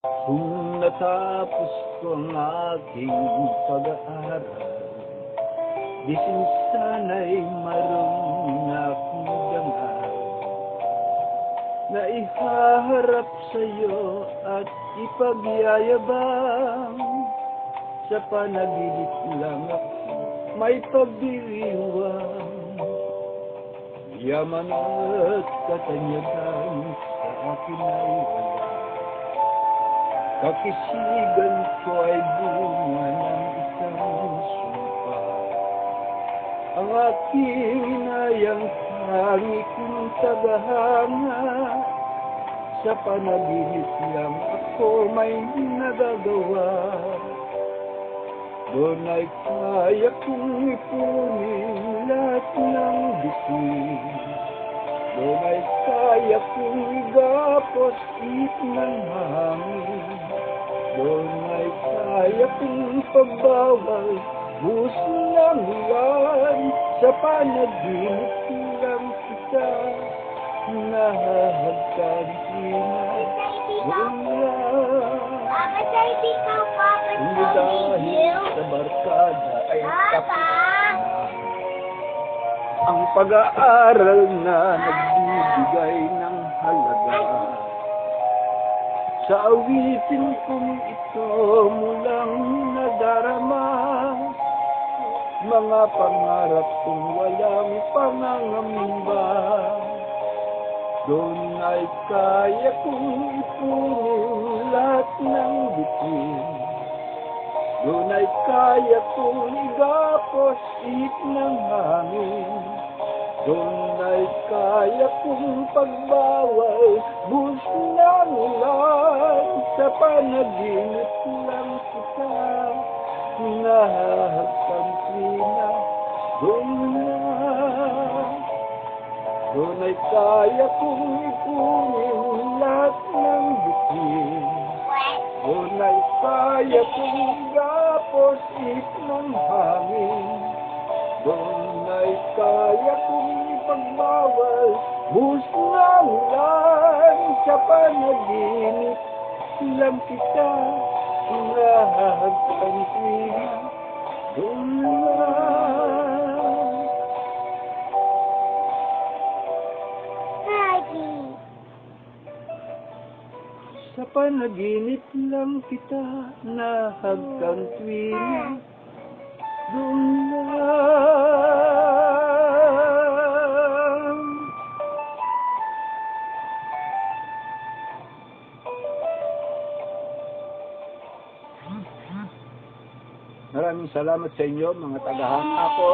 Kung natapos ko ang aking pag-aaral, di sana'y marunong akong dangal na ihaharap sa'yo at ipagyayabang. Sa panaginip lang ako may pagdiriwang. Yaman at katanyagan sa akin ay wala Kakisigan ko ay bunga ng isang sumpa. Ang aking inayang hangi kong tagahanga. Sa panaginip lang ako may nagagawa. Doon ay kaya kong ipunin lahat ng bitin. Doon ay kaya kong igapos it ng hangin. Doon ay kaya pagbawal Bus ng ulan Sa panaginip lang kita. Nahahagkan ikaw, Papa, Hindi dahil sa barkada ay tapos Ang pag-aaral na nagbibigay ng halaga. Sa awitin kong ito mulang nadarama. Mga pangarap kong walang pangangamba. Doon ay kaya kong ipunin lahat ng bitin. Doon ay kaya kong igapos ihip ng hangin Doon ay kaya kong pagbawal Bus ng ulan Sa panaginip lang kita. Nahahagkan sina Doon na. Doon ay kaya kong ipunin lahat ng bitin Doon ay kaya kong gapos ng hangin. Doon ay kaya kong ipagbawal Bus ng ulan sa panaginip. Lang kita Nahahagkan sila Doon lang. Daddy. Sa panaginip lang kita na hanggang tuwing doon Maraming salamat sa inyo mga tagahanga ko.